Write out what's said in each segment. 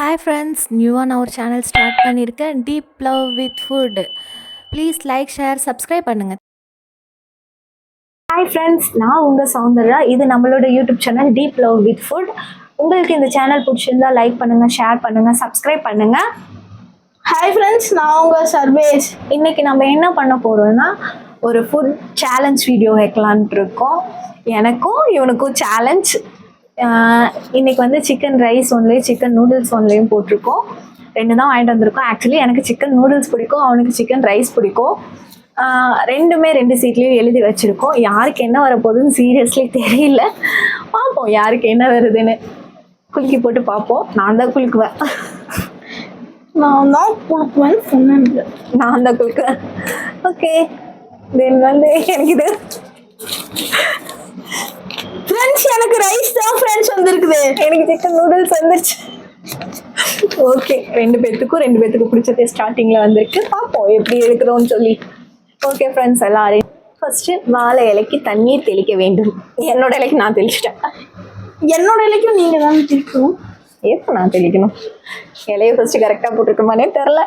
Hi friends நியூவாக நான் ஒரு சேனல் ஸ்டார்ட் பண்ணியிருக்கேன் deep love with food please like share subscribe பண்ணுங்கள் ஹாய் ஃப்ரெண்ட்ஸ் நான் உங்கள் சௌந்தர்யா. இது நம்மளோட YouTube channel deep love with food உங்களுக்கு இந்த சேனல் பிடிச்சிருந்தா லைக் பண்ணுங்கள் ஷேர் பண்ணுங்கள் சப்ஸ்கிரைப் பண்ணுங்கள் ஹாய் ஃப்ரெண்ட்ஸ் நான் உங்கள் சர்வேஷ். இன்றைக்கி நம்ம என்ன பண்ண போகிறோம்னா ஒரு ஃபுட் சேலஞ்ச் வீடியோ வைக்கலான்ட்டு இருக்கோம். எனக்கும் இவனுக்கும் சேலஞ்ச் இன்னைக்கு வந்து சிக்கன் ரைஸ் ஒன்லேயும் சிக்கன் நூடுல்ஸ் ஒன்லேயும் போட்டிருக்கோம். ரெண்டு தான் வாங்கிட்டு வந்திருக்கோம். ஆக்சுவலி எனக்கு சிக்கன் நூடுல்ஸ் பிடிக்கும் அவனுக்கு சிக்கன் ரைஸ் பிடிக்கும். ரெண்டுமே ரெண்டு சீட்லேயும் எழுதி வச்சுருக்கோம். யாருக்கு என்ன வரப்போகுதுன்னு சீரியஸ்லி தெரியல. பார்ப்போம் யாருக்கு என்ன வருதுன்னு. குலுக்கி போட்டு பார்ப்போம். நான் தான் குலுக்குவேன். நான் தான் கொடுக்குவேன் சொன்னேன். நான் தான் குலுக்குவேன். ஓகே தென் வந்து எனக்கு இது. ஃப்ரெண்ட்ஸ் எனக்கு ரைஸ் தான் ஃப்ரெண்ட்ஸ் வந்திருக்குது. எனக்கு சிக்கன் நூடுல்ஸ் வந்துருச்சு. ஓகே ரெண்டு பேர்த்துக்கும் ரெண்டு பேர்த்துக்கும் பிடிச்சதே ஸ்டார்டிங்கில் வந்திருக்கு. பார்ப்போம் எப்படி இருக்கிறோம்னு சொல்லி. ஓகே ஃப்ரெண்ட்ஸ் எல்லாரையும் ஃபஸ்ட்டு வாழை இலைக்கு தண்ணீர் தெளிக்க வேண்டும். என்னோட இலைக்கு நான் தெளிச்சிட்டேன். என்னோட இலைக்கும் நீங்கள் தான் தெளிக்கணும். எப்போ நான் தெளிக்கணும்? இலையை ஃபஸ்ட்டு கரெக்டாக போட்டிருக்கோமானே தெரில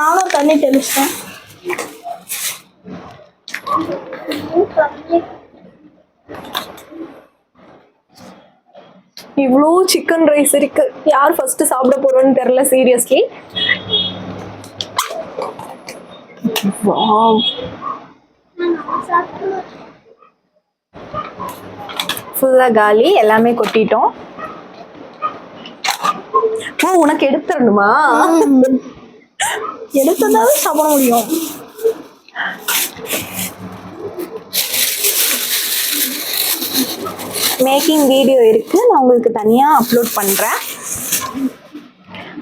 நானும் தண்ணி தெளிச்சிட்டேன். இவ்வளோ சிக்கன் ரைஸ் இருக்கு. யார் ஃபர்ஸ்ட் சாப்பிட போறோம்னு தெரில சீரியஸ்லி ஃபுல்லாக காலி எல்லாமே கொட்டிட்டோம். ஓ உனக்கு எடுத்துடணுமா? எடுத்ததாவே சாப்பிட முடியும். மேக்கிங் வீடியோ இருக்கு. நான் உங்களுக்கு தனியாக அப்லோட் பண்ணுறேன்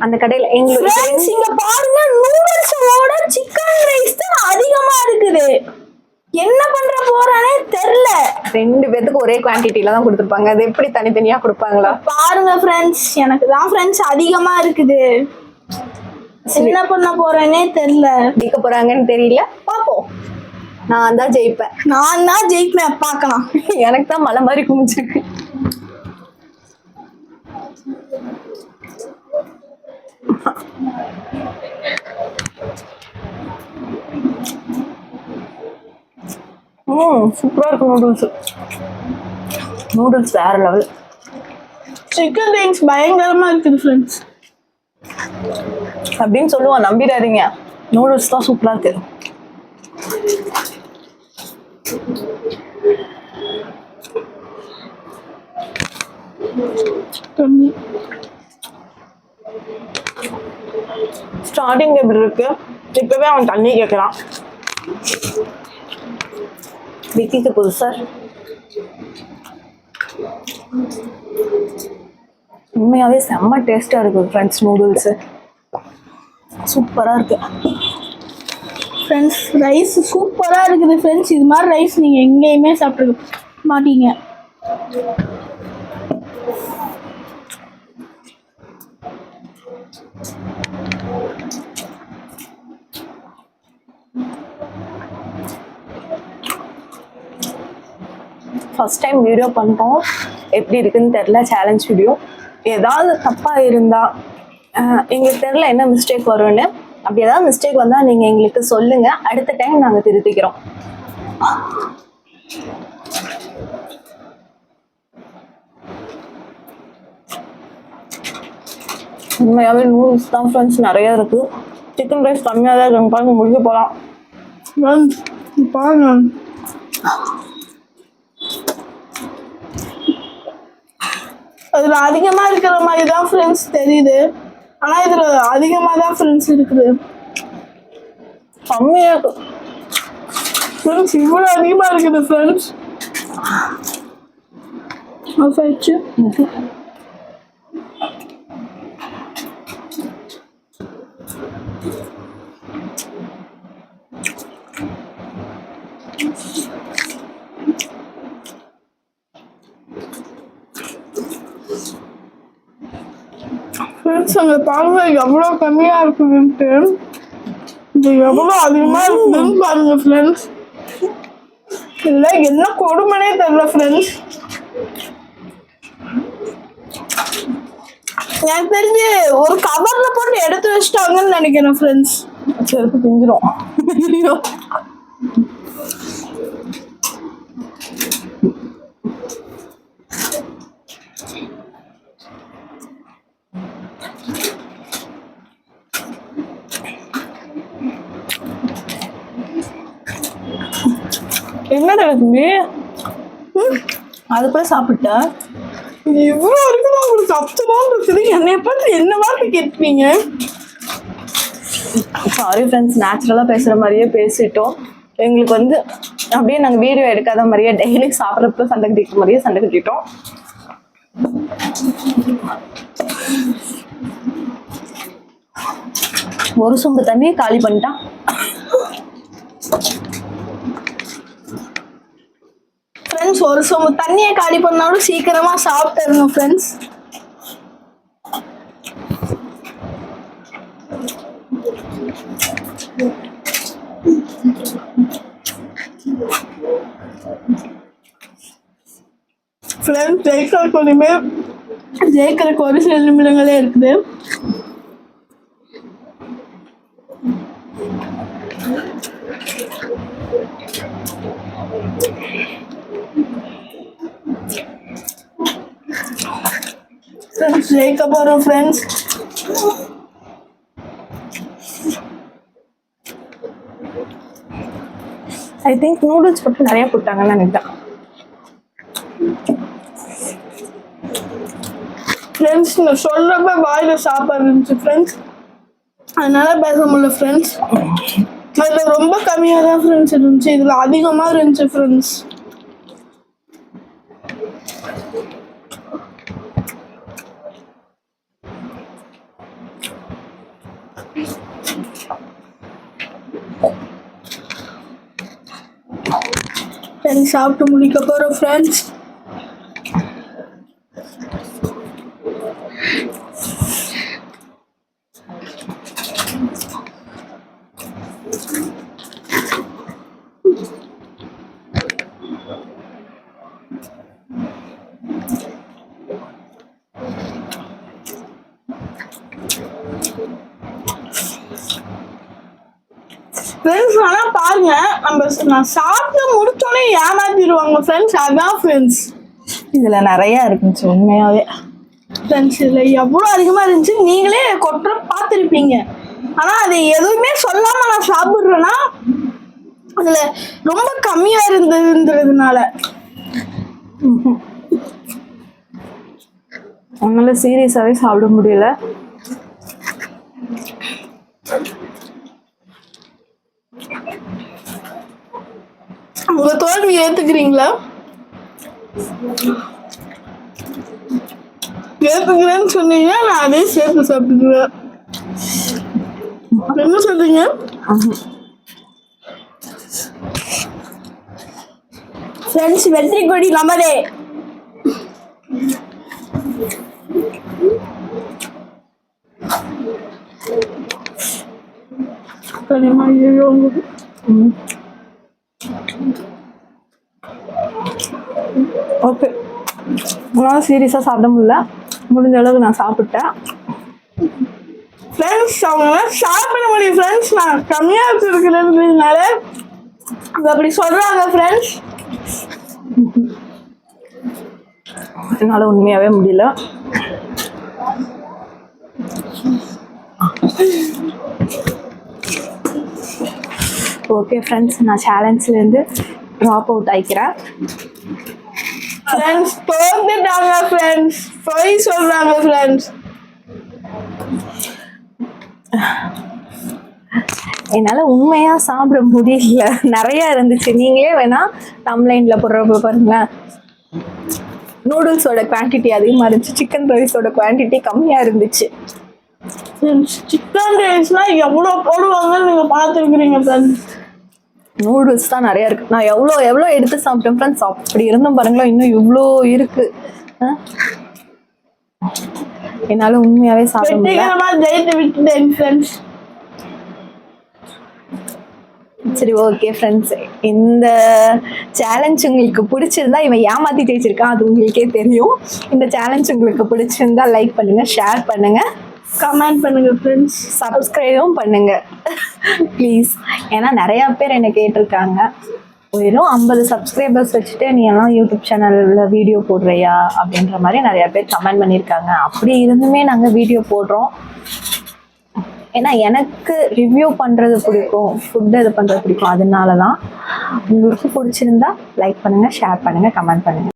அந்த கடையில் எங்களுக்கு இங்க பாருங்க நூடுல்ஸோட சிக்கன் ரைஸ் தான் அதிகமா இருக்குது. என்ன பண்ற போறானே தெரியல. ரெண்டு பேத்துக்கு ஒரே குவான்டிட்டியில தான் கொடுத்துருப்பாங்க. அது எப்படி தனித்தனியாக கொடுப்பாங்களா? பாருங்க ஃப்ரெண்ட்ஸ் எனக்கு தான் ஃப்ரெண்ட்ஸ் அதிகமா இருக்குது. என்ன பண்ண போறேனே தெரியல. ஜெயிக்க போறாங்கன்னு தெரியல. பார்ப்போம் நான் தான் ஜெயிப்பேன். நான் தான் ஜெயிப்பேன் பார்க்கலாம் எனக்கு தான் மலை மாதிரி குமிச்சிருக்கு ம் சூப்பராக இருக்கு நூடுல்ஸ் நூடுல்ஸ் வேற லெவல் சிக்கன் ரைஸ் பயங்கரமா இருக்குது ஃப்ரெண்ட்ஸ் அப்படின்னு சொல்லுவான் நம்பிடாதீங்க. நூடுல்ஸ் தான் சூப்பராக இருக்கு. ஸ்டார்டிங் எப்படி இருக்கு? இப்பவே அவன் தண்ணி கேட்குறான் விக்கிக்கு புதுசா? உண்மையாவே செம்ம டேஸ்டா இருக்கு ஃப்ரெண்ட்ஸ் நூடுல்ஸ் சூப்பரா இருக்கு. ஃப்ரெண்ட்ஸ் ரைஸ் சூப்பராக இருக்குது ஃப்ரெண்ட்ஸ் இது மாதிரி ரைஸ் நீங்கள் எங்கேயுமே சாப்பிட்டு மாட்டீங்க. ஃபஸ்ட் டைம் வீடியோ பண்ணுறோம் எப்படி இருக்குன்னு தெரில சேலஞ்ச் வீடியோ ஏதாவது தப்பாக இருந்தால் எங்களுக்கு தெரில என்ன மிஸ்டேக் வரும்னு. அப்படி ஏதாவது மிஸ்டேக் வந்தால் நீங்கள் எங்களுக்கு சொல்லுங்கள் அடுத்த டைம் நாங்கள் திருத்திக்கிறோம். உண்மையாகவே நூடுல்ஸ் தான் ஃப்ரெண்ட்ஸ் நிறையா இருக்குது சிக்கன் ரைஸ் கம்மியாக தான் இருக்கு பாருங்க முடிக்க போகலாம் பாருங்க. அதுல அதிகமா இருக்கிற மாதிரி தான் ஃப்ரெண்ட்ஸ் தெரியுது. ஆனா இதுல அதிகமா தான் ஃப்ரெண்ட்ஸ் இருக்குது. செம்மையா ஃப்ரெண்ட்ஸ் இவ்வளோ அதிகமா இருக்குது ஃப்ரெண்ட்ஸ் ஆஃப் ஆயிடுச்சு. ஃப்ரெண்ட்ஸ் அங்கே பாருங்க எவ்வளோ கம்மியாக இருக்குதுன்ட்டு இது எவ்வளோ அதிகமாக இருக்குதுன்னு பாருங்க ஃப்ரெண்ட்ஸ் இல்லை என்ன கொடுமனே தெரில ஃப்ரெண்ட்ஸ் எனக்கு தெரிஞ்சு ஒரு கவர்ல போட்டு எடுத்து வச்சிட்டாங்கன்னு நினைக்கிறேன் ஃப்ரெண்ட்ஸ் சரி பிஞ்சிரும் ஐயோ என்ன நடக்குது அதுக்குள்ள சாப்பிட்டேன் இவ்வளோ உங்களுக்கு சப்தமா இருக்குது என்னைய பார்த்து என்ன வார்த்தை கேட்பீங்க? சாரி ஃப்ரெண்ட்ஸ் நேச்சுரலாக பேசுகிற மாதிரியே பேசிட்டோம். எங்களுக்கு வந்து அப்படியே நாங்கள் வீடியோ எடுக்காத மாதிரியே டெய்லி சாப்பிட்றப்ப சண்டை கட்டிக்கிற மாதிரியே சண்டை கட்டிட்டோம். ஒரு சொம்பு தண்ணியை காலி பண்ணிட்டான். ஃப்ரெண்ட்ஸ் ஒரு சொம்பு தண்ணியை காலி பண்ணாலும் சீக்கிரமா சாப்பிட்டுருங்க ஃப்ரெண்ட்ஸ் ஃப்ரெண்ட்ஸ் ஜெயிக்கிறதுக்கு ஒன்றுமே ஜெயிக்கிறதுக்கு ஒரு சில நிமிடங்களே இருக்குது ஃப்ரெண்ட்ஸ் ஜெயிக்க போகிறோம் ஃப்ரெண்ட்ஸ் ஐ திங்க் நூடுல்ஸ் போட்டு நிறைய போட்டாங்கன்னு நினைக்கிறேன். ஃப்ரெண்ட்ஸ் நான் சொல்கிறப்ப வாயில் சாப்பாடு இருந்துச்சு ஃப்ரெண்ட்ஸ் அதனால பேச முடியல ஃப்ரெண்ட்ஸ் அதில் ரொம்ப கம்மியாக தான் ஃப்ரெண்ட்ஸ் இருந்துச்சு. இதில் அதிகமாக இருந்துச்சு ஃப்ரெண்ட்ஸ் சாப்பிட்டு முடிக்க போகிறோம் ஃப்ரெண்ட்ஸ் ஃப்ரெண்ட்ஸ் வேணா பாருங்க நம்ம நான் சாப்பிட்டு முடிச்சோடனே ஏமாத்திடுவாங்க ஃப்ரெண்ட்ஸ் அதான் ஃப்ரெண்ட்ஸ் இதில் நிறையா இருந்துச்சு உண்மையாகவே ஃப்ரெண்ட்ஸ் இல்லை எவ்வளோ அதிகமாக இருந்துச்சு நீங்களே கொட்டுற பார்த்துருப்பீங்க ஆனால் அது எதுவுமே சொல்லாமல் நான் சாப்பிட்றேன்னா அதில் ரொம்ப கம்மியாக இருந்ததுன்றதுனால அதனால சீரியஸாகவே சாப்பிட முடியல உங்கள் தோல்வி ஏற்றுக்கிறீங்களா ஏற்றுக்கிறேன்னு சொன்னீங்க நான் அதே சேர்த்து சாப்பிட்டுக்குவேன் என்ன சொல்றீங்க? ஃப்ரெண்ட்ஸ் வெற்றி கொடி நமதே. கனிமா ஐயோ ஓகே. உங்களால் சீரியஸாக சாப்பிட முடியல. முடிஞ்ச அளவுக்கு நான் சாப்பிட்டேன். ஃப்ரெண்ட்ஸ் அவங்க சாப்பிட முடியும் ஃப்ரெண்ட்ஸ் நான் கம்மியாக வச்சுருக்கிறதுனால அப்படி சொல்கிறாங்க ஃப்ரெண்ட்ஸ் என்னால் உண்மையாகவே முடியல. ஓகே ஃப்ரெண்ட்ஸ் நான் சேலஞ்சிலேருந்து ட்ராப் அவுட் ஆகிக்கிறேன் ஃப்ரெண்ட்ஸ் தோந்துட்டாங்க ஃப்ரெண்ட்ஸ் பொய் சொல்கிறாங்க ஃப்ரெண்ட்ஸ் என்னால் உண்மையாக சாப்பிட முடியல. நிறையா இருந்துச்சு. நீங்களே வேணா தம்லைனில் போடுறப்ப பாருங்களேன். நூடுல்ஸோட குவான்டிட்டி அதிகமாக இருந்துச்சு. சிக்கன் ரைஸோட குவான்டிட்டி கம்மியாக இருந்துச்சு. சிக்கன் ரைஸ்னால் எவ்வளோ போடுவாங்கன்னு நீங்கள் பார்த்துருக்குறீங்க ஃப்ரெண்ட்ஸ் நூடுல்ஸ் தான் நிறையா இருக்கு. நான் எவ்வளோ எவ்வளோ எடுத்து சாப்பிட்டேன் ஃப்ரெண்ட்ஸ் அப்படி இருந்தும் பாருங்களேன் இன்னும் இவ்வளோ இருக்கு? என்னால உண்மையாவே சாப்பிட முடியல. சரி ஓகே ஃப்ரெண்ட்ஸ் இந்த சேலஞ்ச் உங்களுக்கு பிடிச்சிருந்தா இவன் ஏமாத்தி ஜெயிச்சிருக்கான் அது உங்களுக்கே தெரியும். இந்த சேலஞ்ச் உங்களுக்கு பிடிச்சிருந்தா லைக் பண்ணுங்க ஷேர் பண்ணுங்க. கமெண்ட் பண்ணுங்க ஃப்ரெண்ட்ஸ் சப்ஸ்கிரைபும் பண்ணுங்க. ப்ளீஸ் ஏன்னா நிறையா பேர் என்னை கேட்டிருக்காங்க. வெறும் ஐம்பது சப்ஸ்கிரைபர்ஸ் வச்சுட்டு நீ எல்லாம் யூடியூப் சேனலில் வீடியோ போடுறியா? அப்படின்ற மாதிரி நிறையா பேர் கமெண்ட் பண்ணியிருக்காங்க. அப்படி இருந்துமே நாங்கள் வீடியோ போடுறோம். ஏன்னா எனக்கு ரிவ்யூ பண்ணுறது பிடிக்கும். ஃபுட்டு இது பண்ணுறது பிடிக்கும். அதனால தான் உங்களுக்கு பிடிச்சிருந்தா லைக் பண்ணுங்கள் ஷேர் பண்ணுங்கள் கமெண்ட் பண்ணுங்கள்